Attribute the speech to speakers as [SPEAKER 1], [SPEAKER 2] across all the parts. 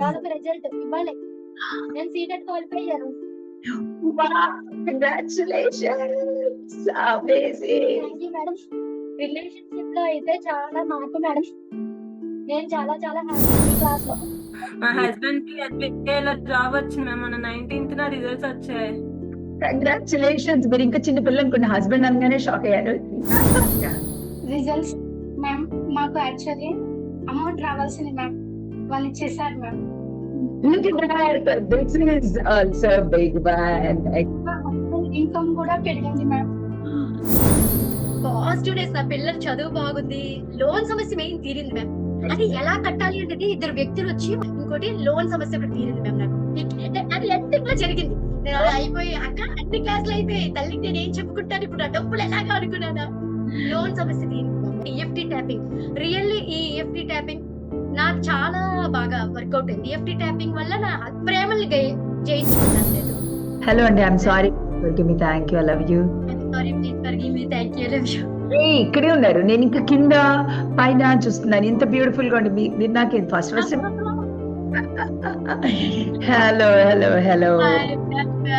[SPEAKER 1] వాళ్ళకి రిజల్ట్ ఇవ్వాలి. నేను సీటెట్ క్వాలిఫై అయ్యాను. రిలేషన్షిప్లో అయితే చాలా మార్పు మేడం నేను చాలా చాలా హ్యాపీ క్లాస్లో.
[SPEAKER 2] మా హస్బెండ్కి ఎస్బీఐలో జాబ్ వచ్చింది మ్యామ్ మన నైన్టీన్త్ నా రిజల్ట్స్ వచ్చాయి.
[SPEAKER 3] కంగ్రాచులేషన్స్ మీరు ఇంకా చిన్న పిల్లలు అనుకున్న హస్బెండ్ అనగానే షాక్ అయ్యారు.
[SPEAKER 4] రిజల్ట్స్ మ్యామ్ మాకు యాక్చువల్లీ అమౌంట్ రావాల్సింది మ్యామ్ వాళ్ళు ఇచ్చేసారు ma'am
[SPEAKER 3] Look at that. This is also a big one.
[SPEAKER 4] Income కూడా పెరిగింది మ్యామ్
[SPEAKER 5] పాజిటివ్నెస్ నా పిల్లల చదువు బాగుంది. లోన్ సమస్య మెయిన్ తీరింది మ్యామ్ అది ఎలా కట్టాలి అనేది ఇద్దరు వ్యక్తులు వచ్చి ఇంకోటి లోన్ సమస్య ఒకటి తీరింది మ్యామ్ నాకు. అది ఎంతలో జరిగింది. నేను అలా అయిపోయి అక్క అన్ని క్లాసులు అయిపోయి తల్లికి నేను ఏం చెప్పుకుంటాను? ఇప్పుడు ఆ డబ్బులు ఎలాగా అనుకున్నానా? లోన్ సమస్య తీరింది ఈఎఫ్టీ ట్యాపింగ్ రియల్లీ ఈ ఈఎఫ్టీ ట్యాపింగ్ నాకు చాలా బాగా వర్కౌట్ అయింది. ఈఎఫ్టీ ట్యాపింగ్ వల్ల నా ప్రేమల్ని గె- జయించుకున్నాను నేను
[SPEAKER 3] హలో అండి I'm sorry me thank you I love you
[SPEAKER 5] sorry please forgive me thank you love you
[SPEAKER 3] ఇక్కడే ఉన్నారు. నేను ఇంకా కింద పైన చూస్తున్నాను. ఎంత బ్యూటిఫుల్గా ఉంది మీరు నాకు first first hello hello hello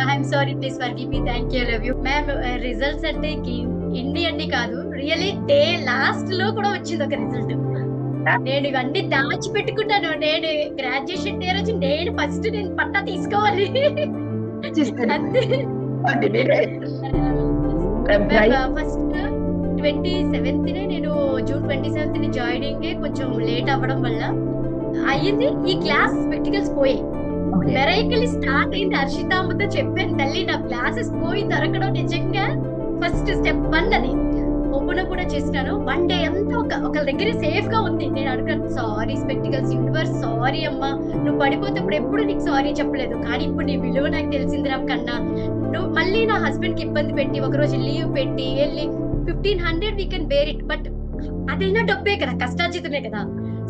[SPEAKER 5] I'm sorry please forgive me thank you love you ma'am results అంటే ఇండి అండి కాదు. రియలీ డే లాస్ట్లో కూడా వచ్చింది ఒక రిజల్ట్ నేను ఇవన్నీ దాచి పెట్టుకున్నాను నేను గ్రాడ్యుయేషన్ డే రోజు నేను ఫస్ట్ నేను పట్టా తీసుకోవాలి. ఫస్ట్ ట్వంటీ సెవెంత్ నే నేను జూన్ ట్వంటీ సెవెంత్ని జాయినింగ్ కొంచెం లేట్ అవ్వడం వల్ల అయ్యింది. ఈ క్లాస్ ప్రాక్టికల్స్ పోయాయి. వెరైకల్ స్టార్ట్ అయింది. హర్షితాంబతో చెప్పాను తల్లి నా క్లాసెస్ పోయి దొరకడం నిజంగా ఫస్ట్ స్టెప్ వన్ అది ఓపెన్ కూడా చేసినాను. వన్ డే అంతా ఒక ఒకరి దగ్గర సేఫ్గా ఉంది. నేను అడుగుతాను సారీ స్పెక్టికల్స్ యూనివర్స్ సారీ అమ్మా. నువ్వు పడిపోతే ఎప్పుడు నీకు సారీ చెప్పలేదు. కానీ ఇప్పుడు నీ విలువ నాకు తెలిసిందిరా కన్నా. నువ్వు మళ్ళీ నా హస్బెండ్కి ఇబ్బంది పెట్టి ఒక రోజు లీవ్ పెట్టి వెళ్ళి fifteen hundred we can bear it but అదైనా డబ్బే కదా కష్టార్జితమే కదా.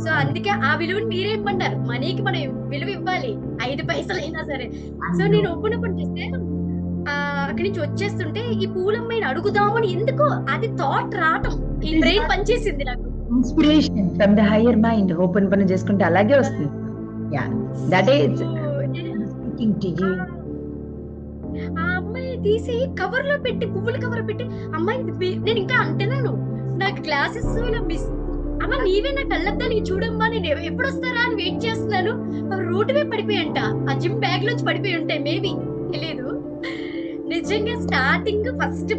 [SPEAKER 5] సో అందుకే ఆ విలువని మీరేమన్నారు మనీకి మనం విలువ ఇవ్వాలి. ఐదు పైసలు అయినా సరే. సో నేను ఓపెన్ చేస్తే అక్కడి నుంచి వచ్చేస్తుంటే ఈ పూలమ్మాయిని అడుగుదామని ఎందుకో అది థాట్ రావటం. ఈ బ్రెయిన్ పనిచేసింది నాకు.
[SPEAKER 3] Inspiration from the higher mind open పని చేసుకుంటే అలాగే వస్తుంది. Yeah that is speaking to you
[SPEAKER 5] ఆ అమ్మాయి తీసి కవర్లో పెట్టి పువ్వుల కవర్ పెట్టి అమ్మాయి నేను ఇంకా అంటున్నాను. నాకు క్లాసెస్ ఇలా మిస్ అమ్మ నీవే నా కళ్ళద్దాలు చూడమ్మా నేను ఎప్పుడు వస్తారా అని వెయిట్ చేస్తున్నాను. రోడ్డు మీద పడిపోయంట ఆ జిమ్ బ్యాగ్ లోంచి పడిపోయి ఉంటాయి మేబీ తెలియదు నిజంగా స్టార్టింగ్ ఫస్ట్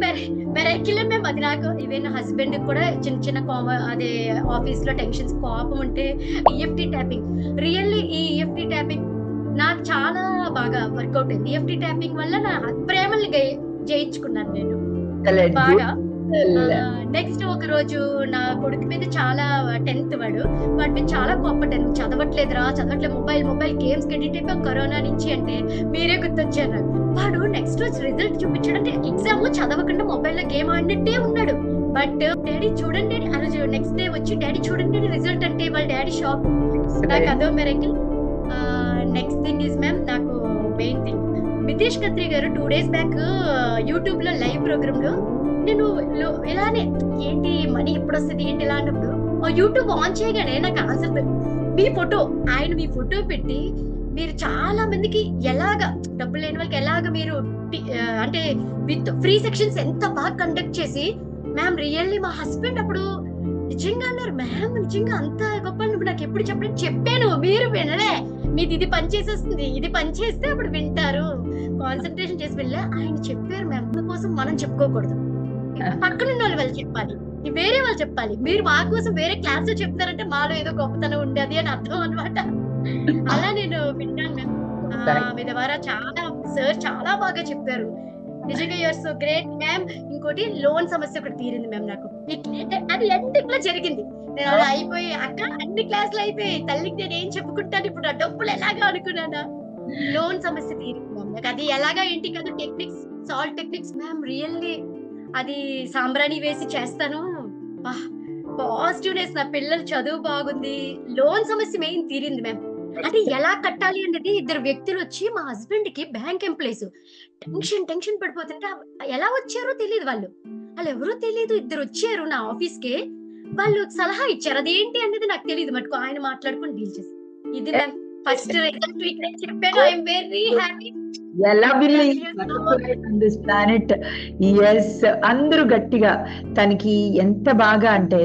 [SPEAKER 5] మెరైకిల్ మేము. అది నాకు ఈవెన్ హస్బెండ్ కూడా చిన్న చిన్న కోమ అదే ఆఫీస్లో టెన్షన్స్ కోపం ఉంటే ఈఎఫ్టీ ట్యాపింగ్ రియల్లీ ఈ ఈఎఫ్టీ ట్యాపింగ్ నాకు చాలా బాగా వర్కౌట్ అయింది. ఈఎఫ్టీ ట్యాపింగ్ వల్ల నా ప్రేమల్ని జయించుకున్నాను నేను. బాగా. నెక్స్ట్ ఒక రోజు నా కొడుకు మీద చాలా టెన్త్ వాడు. వాడి మీద చాలా గొప్ప టెన్త్ చదవట్లేదురా చదవట్లేదు. మొబైల్ మొబైల్ గేమ్స్ ఎడిట్ కరోనా నుంచి అంటే మీరే గుర్తొచ్చారు. వాడు నెక్స్ట్ రోజు రిజల్ట్ చూపించాడంటే ఎగ్జామ్ చదవకుండా మొబైల్లో గేమ్ ఆడినట్టే ఉన్నాడు. బట్ డాడీ చూడండి ఆ రోజు నెక్స్ట్ డే వచ్చి డాడీ చూడండి రిజల్ట్ అంటే వాళ్ళ డాడీ షాక్ నాకు అదో miracle next thing is ma'am నాకు మెయిన్ థింగ్ నితీష్ కత్రి గారు టూ డేస్ బ్యాక్ యూట్యూబ్లో లైవ్ ప్రోగ్రామ్లో నేను ఇలానే ఏంటి మనీ ఎప్పుడు వస్తుంది ఏంటి ఇలా అన్నప్పుడు యూట్యూబ్ ఆన్ చేయగానే నాకు ఆన్సర్ మీ ఫోటో ఆయన మీ ఫోటో పెట్టి మీరు చాలా మందికి ఎలాగా డబ్బులు లేని వాళ్ళకి ఎలాగ మీరు అంటే విత్ ఫ్రీ సెక్షన్స్ ఎంత బాగా కండక్ట్ చేసి మ్యామ్ రియల్లీ మా హస్బెండ్ అప్పుడు నిజంగా అన్నారు మ్యామ్ నిజంగా అంత గొప్ప నాకు ఎప్పుడు చెప్పలేదు చెప్పాను మీరు వినలే మీది ఇది పని చేసేస్తుంది ఇది పని చేస్తే అప్పుడు వింటారు. కాన్సన్ట్రేషన్ చేసి వెళ్ళా ఆయన చెప్పారు మ్యామ్ కోసం మనం చెప్పుకోకూడదు. పక్కన ఉన్న వాళ్ళు వాళ్ళు చెప్పాలి. వేరే వాళ్ళు చెప్పాలి. మీరు మా కోసం వేరే క్లాస్లో చెప్తారంటే మాలో ఏదో గొప్పతనం ఉండేది అని అర్థం అన్నమాట. అలా నేను విన్నాను. మ్యామ్ ఆ, మీ ద్వారా చాలా సార్ చాలా బాగా చెప్పారు. నిజంగా యూఆర్ సో గ్రేట్ మ్యామ్ ఇంకోటి లోన్ సమస్య ఒకటి తీరింది మ్యామ్ నాకు. అది ఎంతలో జరిగింది. నేను అలా అయిపోయి అక్క అన్ని క్లాసులు అయిపోయి తల్లికి నేను ఏం చెప్పుకుంటాను ఇప్పుడు ఆ డబ్బులు ఎలాగా అనుకున్నానా? లోన్ సమస్య తీరింది మ్యామ్ నాకు అది ఎలాగా ఏంటి కదా techniques salt techniques ma'am really అది సాంబ్రాణి వేసి చేస్తాను. పాజిటివ్నెస్ నా పిల్లల చదువు బాగుంది. లోన్ సమస్య మెయిన్ తీరింది మ్యామ్ అది ఎలా కట్టాలి అనేది ఇద్దరు వ్యక్తులు వచ్చి మా హస్బెండ్కి బ్యాంక్ ఎంప్లాయీస్ టెన్షన్ టెన్షన్ పడిపోతుంటే ఎలా వచ్చారో తెలియదు వాళ్ళు. వాళ్ళు ఎవరో తెలియదు. ఇద్దరు వచ్చారు నా ఆఫీస్కి. వాళ్ళు సలహా ఇచ్చారు. అదేంటి అనేది నాకు తెలియదు. మటుకు ఆయన మాట్లాడుకుని డీల్ చేసి. ఇది మ్యామ్ ఫస్ట్ రిజల్ట్ వీక్ నేను చెప్పాను. ఐఎమ్ వెరీ హ్యాపీ
[SPEAKER 3] ఎలా బిల్లి దిస్ ప్లానెట్ ఎస్ అందరూ గట్టిగా తనకి ఎంత బాగా అంటే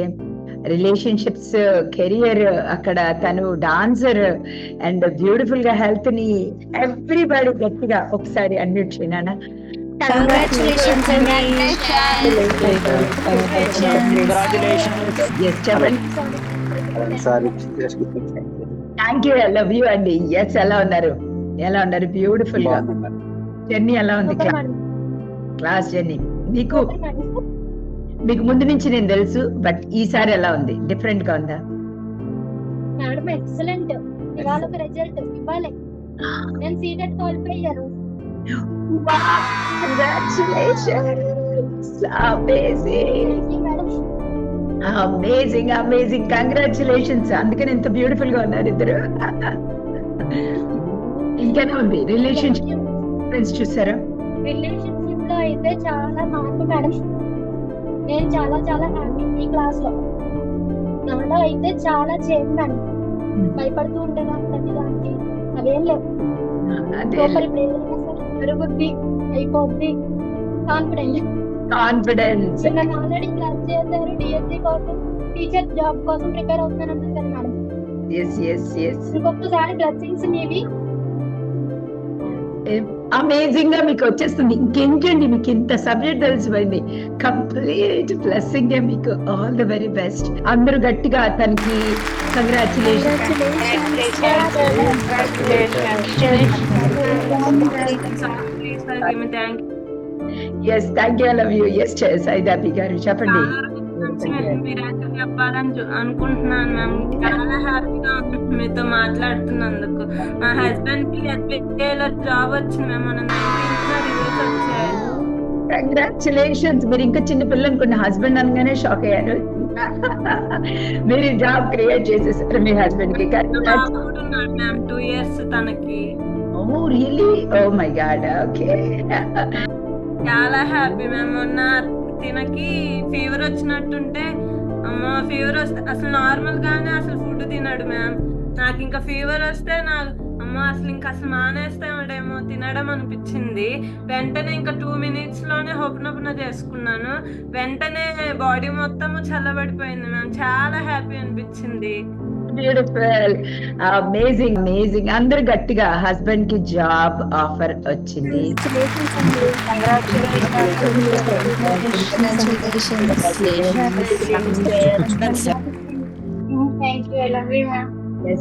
[SPEAKER 3] రిలేషన్షిప్స్ కెరియర్ అక్కడ తను డాన్సర్ అండ్ బ్యూటిఫుల్గా హెల్త్ని ఎవ్రీబడి గట్టిగా ఒకసారి అన్మ్యూట్ చేయనా చెప్పండి. Thank you I love you అండి ఎస్ ఎలా ఉన్నారు? ఎలా ఉన్నారు? బ్యూటిఫుల్గా. జర్నీ ఎలా ఉంది? క్లాస్ జర్నీ మీకు మీకు ముందు నుంచి నేను తెలుసు బట్ ఈసారి ఎలా ఉంది? డిఫరెంట్గా ఉందా?
[SPEAKER 1] మేడం ఎక్సలెంట్ ఇవాళ ఒక రిజల్ట్ ఇవ్వాలి. నేను సీటెడ్ క్వాలిఫై అయ్యాను
[SPEAKER 3] congratulations amazing amazing amazing congratulations అందుకని ఎంత బ్యూటిఫుల్గా ఉన్నారు ఇద్దరు. ఇంకేనా ఉంది? రిలేషన్షిప్ ఫ్రెండ్స్ చూసారా?
[SPEAKER 1] రిలేషన్షిప్లో అయితే చాలా మార్పు మేడం నేను చాలా చాలా హ్యాపీ ఈ క్లాస్లో. నాలో అయితే చాలా చేంజ్ మేడం భయపడుతూ ఉండేదా ప్రతి దానికి. అదేం సరే జరుగుద్ది అయిపోద్ది. కాన్ఫిడెంట్
[SPEAKER 3] కాన్ఫిడెన్స్
[SPEAKER 1] నన్ను ఆల్రెడీ క్లాస్ చేశారు డిఎస్సి కోసం టీచర్ జాబ్ కోసం ప్రిపేర్ అవుతున్నాను అన్నారు కదా మేడం
[SPEAKER 3] ఎస్ ఎస్ ఎస్
[SPEAKER 1] ఇంకొకసారి బ్లెస్సింగ్స్ మీవి.
[SPEAKER 3] అమేజింగ్గా మీకు వచ్చేస్తుంది. ఇంకేంటండి మీకు ఇంత సబ్జెక్ట్ తెలిసిపోయింది. కంప్లీట్ బ్లెస్సింగ్ మీకు. ఆల్ ద వెరీ బెస్ట్ అందరూ గట్టిగా తనకి congratulation yes thank you love you yes సైదాపి గారు చెప్పండి
[SPEAKER 2] అనుకుంటున్నాను మ్యామ్ చాలా హ్యాపీగా ఉంది మీతో మాట్లాడుతున్నందుకు మా హస్బెండ్కి ఎస్బీఐలో జాబ్ వచ్చింది మ్యామ్ మన నైన్టీన్త్ రిజల్ట్స్ వచ్చాయి
[SPEAKER 3] కంగ్రాచులేషన్స్ మీరు ఇంకా చిన్న పిల్లలు అనుకున్న హస్బెండ్ అనగానే షాక్ అయ్యారు. మీరు జాబ్ క్రియేట్ చేసేసారు మీ
[SPEAKER 2] హస్బెండ్కి టూ ఇయర్స్ తనకి
[SPEAKER 3] oh really oh my god okay
[SPEAKER 2] చాలా హ్యాపీ మ్యామ్ మొన్న తినకి ఫీవర్ వచ్చినట్టుంటే అమ్మ ఫీవర్ వస్తే అసలు నార్మల్ గానే అసలు ఫుడ్ తినడు మ్యామ్ నాకు ఇంకా ఫీవర్ వస్తే నాకు అమ్మ అసలు ఇంకా అసలు మానేస్తాడేమో తినడం అనిపించింది. వెంటనే ఇంకా టూ మినిట్స్లోనే హోపనొపన చేసుకున్నాను. వెంటనే బాడీ మొత్తం చల్లబడిపోయింది మ్యామ్ చాలా హ్యాపీ అనిపించింది.
[SPEAKER 3] బ్యూటిఫుల్ అమేజింగ్ అమేజింగ్ అందరు గట్టిగా హస్బెండ్కి జాబ్ ఆఫర్ వచ్చింది.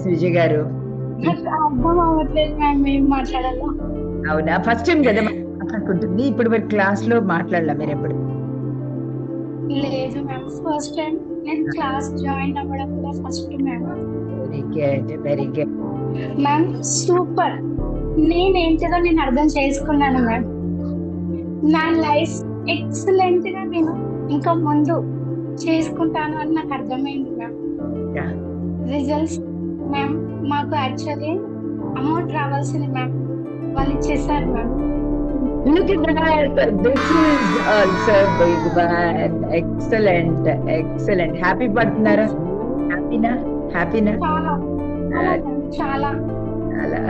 [SPEAKER 3] విజయ్ గారు. అవునా? ఫస్ట్ టైం కదా మాట్లాడుకుంటుంది. ఇప్పుడు మరి క్లాస్లో మాట్లాడలా మీరు ఎప్పుడు?
[SPEAKER 4] లేదు మ్యామ్ ఫస్ట్ టైం నేను క్లాస్ జాయిన్ అవ్వడం కూడా first ma'am
[SPEAKER 3] very good very good
[SPEAKER 4] ma'am super నేనేంటిదో నేను అర్థం చేసుకున్నాను మ్యామ్ నా లైఫ్ ఎక్సలెంట్గా నేను ఇంకా ముందు చేసుకుంటాను అని నాకు అర్థమైంది మ్యామ్. రిజల్ట్స్ మ్యామ్ మాకు యాక్చువల్లీ అమౌంట్ రావాల్సింది మ్యామ్ వాళ్ళు ఇచ్చేసారు ma'am
[SPEAKER 3] Look at that. This is also big man. Excellent. Excellent. Happy పడుతున్నారా హ్యాపీనా హ్యాపీనా
[SPEAKER 4] చాలా. చాలా
[SPEAKER 3] అలా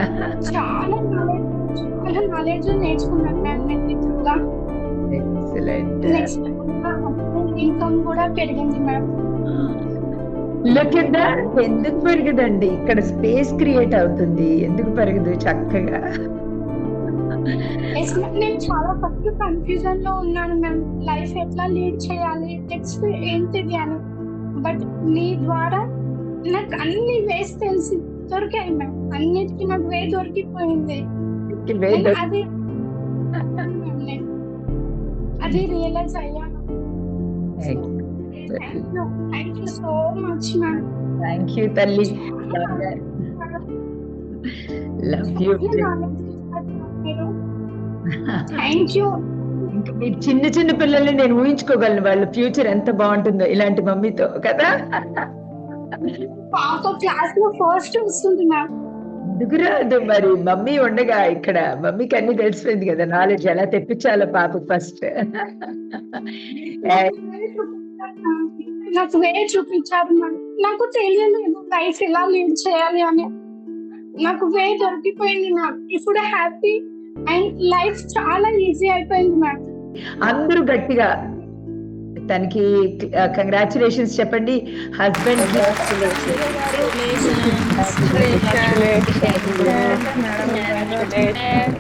[SPEAKER 4] చాలా. నాలెడ్జ్ చాలా నాలెడ్జ్ నేర్చుకున్నాను మ్యామ్ నేను ఎక్కువగా
[SPEAKER 3] ఎక్సలెంట్
[SPEAKER 4] నెక్స్ట్ ఇన్కమ్ కూడా పెరిగింది మ్యామ్
[SPEAKER 3] లుక్ ఎట్ ఎందుకు పెరగదండి? ఇక్కడ స్పేస్ క్రియేట్ అవుతుంది. ఎందుకు పెరగదు? చక్కగా.
[SPEAKER 4] Yes, ma'am. నేను చాలా ఫస్ట్ కన్ఫ్యూజన్లో ఉన్నాను మ్యామ్ లైఫ్ ఎట్లా లీడ్ చేయాలి? నెక్స్ట్ ఏంటిది అని బట్ మీ ద్వారా నాకు అన్ని వేస్ తెలిసి దొరికాయి మ్యామ్ అన్నిటికీ నాకు వే దొరికిపోయింది. నేను అది నేను అది రియలైజ్ అయ్యాను. Thank you thank you so much ma'am
[SPEAKER 3] thank you తల్లి. లవ్ యూ
[SPEAKER 4] మీరు థ్యాంక్ యూ
[SPEAKER 3] మీరు చిన్న చిన్న పిల్లల్ని నేను ఊహించుకోగలను వాళ్ళ ఫ్యూచర్ ఎంత బాగుంటుందో ఇలాంటి మమ్మీతో కదా?
[SPEAKER 4] పాప క్లాస్లో ఫస్ట్ వస్తుంది మ్యామ్.
[SPEAKER 3] మరి మమ్మీ ఉండగా ఇక్కడ మమ్మీకి అన్ని తెలిసిపోయింది కదా నాలెడ్జ్ ఎలా తెప్పించాలో పాప ఫస్ట్
[SPEAKER 4] నాకు వే చూపించారు నాకు తెలియలేదు లైఫ్ ఎలా లీడ్ చేయాలి అని. నాకు వే దొరికిపోయింది మ్యామ్. ఇప్పుడు హ్యాపీ అండ్ లైఫ్ చాలా ఈజీ అయిపోయింది మ్యామ్
[SPEAKER 3] అందరూ గట్టిగా తనకి కంగ్రాచులేషన్స్ చెప్పండి. హస్బెండ్